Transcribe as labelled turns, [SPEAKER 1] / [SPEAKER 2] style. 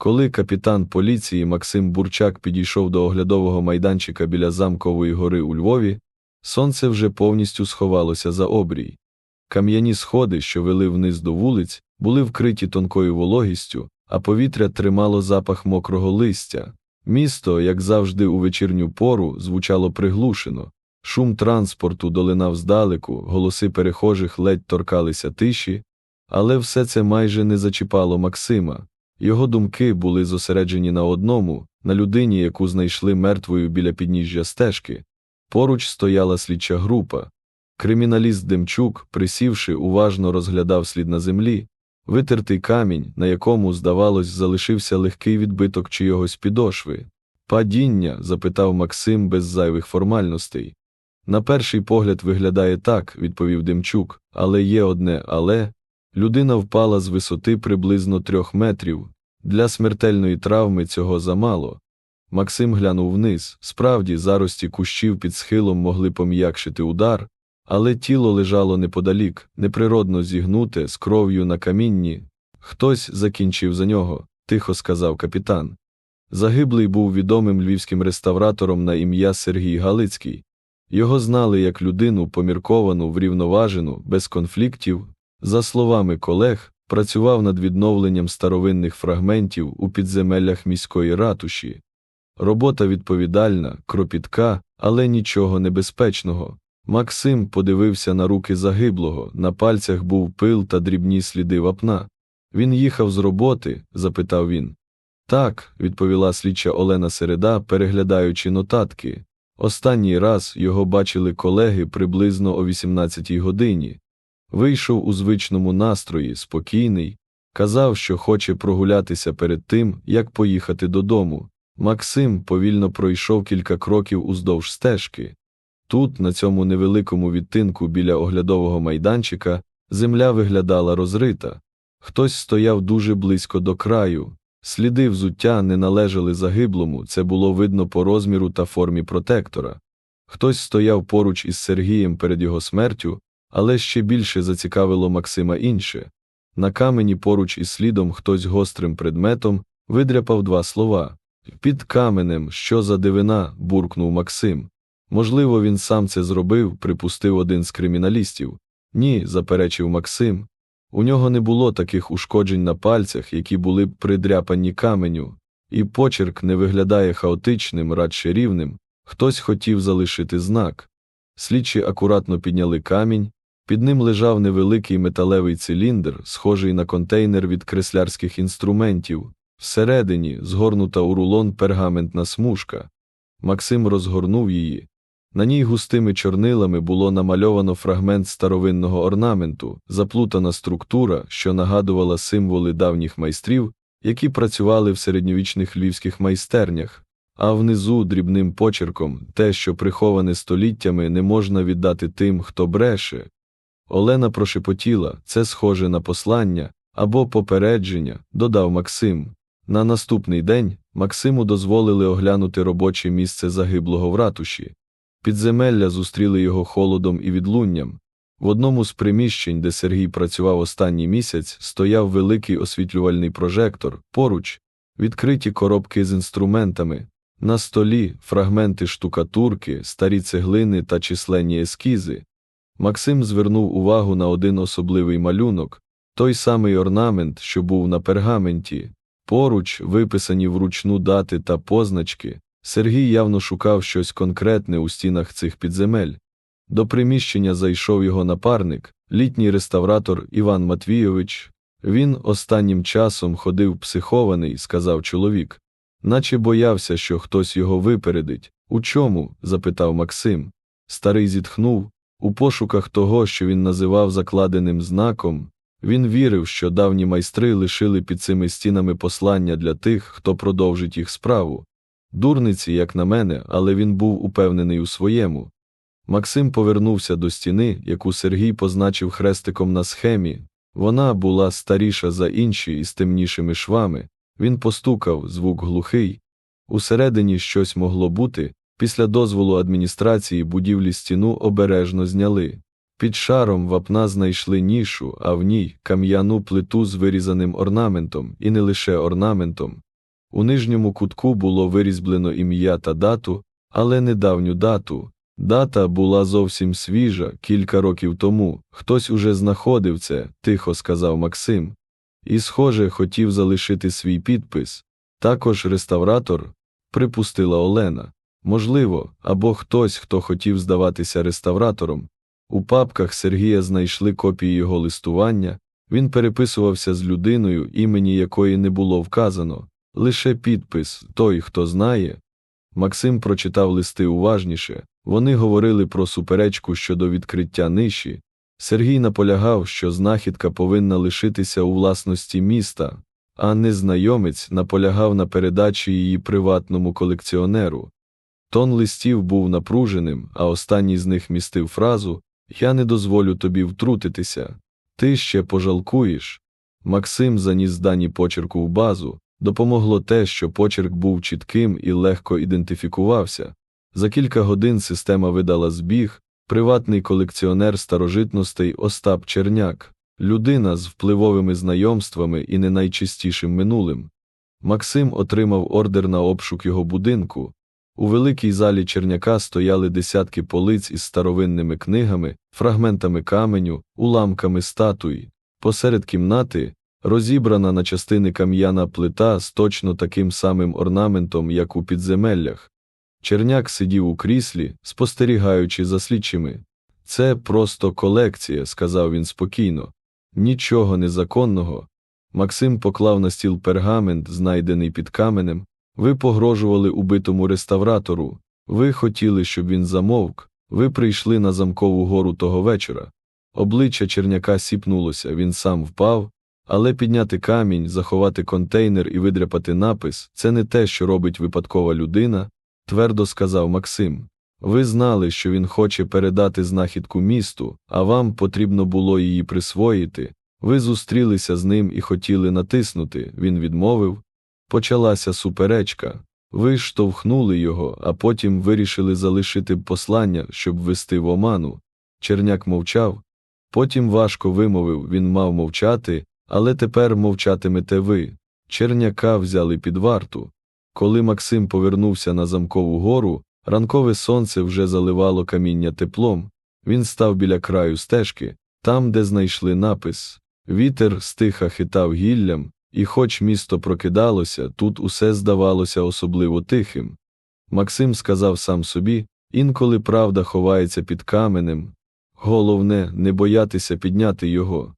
[SPEAKER 1] Коли капітан поліції Максим Бурчак підійшов до оглядового майданчика біля замкової гори у Львові, сонце вже повністю сховалося за обрій. Кам'яні сходи, що вели вниз до вулиць, були вкриті тонкою вологістю, а повітря тримало запах мокрого листя. Місто, як завжди у вечірню пору, звучало приглушено. Шум транспорту долинав здалеку, голоси перехожих ледь торкалися тиші, але все це майже не зачіпало Максима. Його думки були зосереджені на одному, на людині, яку знайшли мертвою біля підніжжя стежки. Поруч стояла слідча група. Криміналіст Демчук, присівши, уважно розглядав слід на землі, витертий камінь, на якому, здавалось, залишився легкий відбиток чийогось підошви. Падіння? запитав Максим без зайвих формальностей. На перший погляд виглядає так, відповів Демчук, але є одне але. Людина впала з висоти приблизно трьох метрів. Для смертельної травми цього замало. Максим глянув вниз. Справді, зарості кущів під схилом могли пом'якшити удар, але тіло лежало неподалік, неприродно зігнуте, з кров'ю на камінні. Хтось закінчив за нього, тихо сказав капітан. Загиблий був відомим львівським реставратором на ім'я Сергій Галицький. Його знали як людину помірковану, врівноважену, без конфліктів. За словами колег, працював над відновленням старовинних фрагментів у підземеллях міської ратуші. Робота відповідальна, кропітка, але нічого небезпечного. Максим подивився на руки загиблого, на пальцях був пил та дрібні сліди вапна. Він їхав з роботи? запитав він. Так, відповіла слідча Олена Середа, переглядаючи нотатки. Останній раз його бачили колеги приблизно о 18-й годині. Вийшов у звичному настрої, спокійний, казав, що хоче прогулятися перед тим, як поїхати додому. Максим повільно пройшов кілька кроків уздовж стежки. Тут, на цьому невеликому відтинку біля оглядового майданчика, земля виглядала розрита. Хтось стояв дуже близько до краю. Сліди взуття не належали загиблому, це було видно по розміру та формі протектора. Хтось стояв поруч із Сергієм перед його смертю, але ще більше зацікавило Максима інше. На камені поруч із слідом хтось гострим предметом видряпав два слова. Під каменем, що за дивина, буркнув Максим. Можливо, він сам це зробив, припустив один з криміналістів. Ні, заперечив Максим. У нього не було таких ушкоджень на пальцях, які були б придряпані каменю, і почерк не виглядає хаотичним, радше рівним. Хтось хотів залишити знак. Слідчі акуратно підняли камінь, під ним лежав невеликий металевий циліндр, схожий на контейнер від креслярських інструментів, всередині згорнута у рулон пергаментна смужка. Максим розгорнув її. На ній густими чорнилами було намальовано фрагмент старовинного орнаменту, заплутана структура, що нагадувала символи давніх майстрів, які працювали в середньовічних львівських майстернях, а внизу дрібним почерком те, що приховане століттями, не можна віддати тим, хто бреше. Олена прошепотіла це схоже на послання або попередження, додав Максим. На наступний день Максиму дозволили оглянути робоче місце загиблого в ратуші. Підземелля зустріли його холодом і відлунням. В одному з приміщень, де Сергій працював останній місяць, стояв великий освітлювальний прожектор, поруч, відкриті коробки з інструментами, на столі фрагменти штукатурки, старі цеглини та численні ескізи. Максим звернув увагу на один особливий малюнок, той самий орнамент, що був на пергаменті, поруч виписані вручну дати та позначки. Сергій явно шукав щось конкретне у стінах цих підземель. До приміщення зайшов його напарник, літній реставратор Іван Матвійович. Він останнім часом ходив психований, сказав чоловік, наче боявся, що хтось його випередить. У чому? запитав Максим. Старий зітхнув. У пошуках того, що він називав закладеним знаком, він вірив, що давні майстри лишили під цими стінами послання для тих, хто продовжить їх справу. Дурниці, як на мене, але він був упевнений у своєму. Максим повернувся до стіни, яку Сергій позначив хрестиком на схемі. Вона була старіша за інші із темнішими швами. Він постукав, звук глухий. Усередині щось могло бути. Після дозволу адміністрації будівлі стіну обережно зняли. Під шаром вапна знайшли нішу, а в ній кам'яну плиту з вирізаним орнаментом, і не лише орнаментом, У нижньому кутку було вирізблено ім'я та дату, але не давню дату. Дата була зовсім свіжа, кілька років тому. Хтось уже знаходив це, тихо сказав Максим. І, схоже, хотів залишити свій підпис. Також реставратор, припустила Олена. Можливо, або хтось, хто хотів здаватися реставратором. У папках Сергія знайшли копії його листування, він переписувався з людиною, імені якої не було вказано, лише підпис той, хто знає. Максим прочитав листи уважніше. Вони говорили про суперечку щодо відкриття ниші. Сергій наполягав, що знахідка повинна лишитися у власності міста, а незнайомець наполягав на передачі її приватному колекціонеру. Тон листів був напруженим, а останній з них містив фразу Я не дозволю тобі втрутитися. Ти ще пожалкуєш. Максим заніс дані почерку в базу. Допомогло те, що почерк був чітким і легко ідентифікувався. За кілька годин система видала збіг, приватний колекціонер старожитностей Остап Черняк, людина з впливовими знайомствами і не найчистішим минулим. Максим отримав ордер на обшук його будинку. У великій залі Черняка стояли десятки полиць із старовинними книгами, фрагментами каменю, уламками статуй. Посеред кімнати розібрана на частини кам'яна плита з точно таким самим орнаментом, як у підземеллях. Черняк сидів у кріслі, спостерігаючи за слідчими. Це просто колекція, сказав він спокійно. Нічого незаконного. Максим поклав на стіл пергамент, знайдений під каменем. Ви погрожували убитому реставратору. Ви хотіли, щоб він замовк. Ви прийшли на замкову гору того вечора. Обличчя черняка сіпнулося, він сам впав, але підняти камінь, заховати контейнер і видряпати напис це не те, що робить випадкова людина, твердо сказав Максим. Ви знали, що він хоче передати знахідку місту, а вам потрібно було її присвоїти. Ви зустрілися з ним і хотіли натиснути, він відмовив. Почалася суперечка. Ви штовхнули його, а потім вирішили залишити послання, щоб ввести в оману. Черняк мовчав. Потім важко вимовив, він мав мовчати, але тепер мовчатимете ви. Черняка взяли під варту. Коли Максим повернувся на замкову гору, ранкове сонце вже заливало каміння теплом. Він став біля краю стежки, там, де знайшли напис. Вітер стиха хитав гіллям, і хоч місто прокидалося, тут усе здавалося особливо тихим. Максим сказав сам собі інколи правда ховається під каменем. Головне, не боятися підняти його.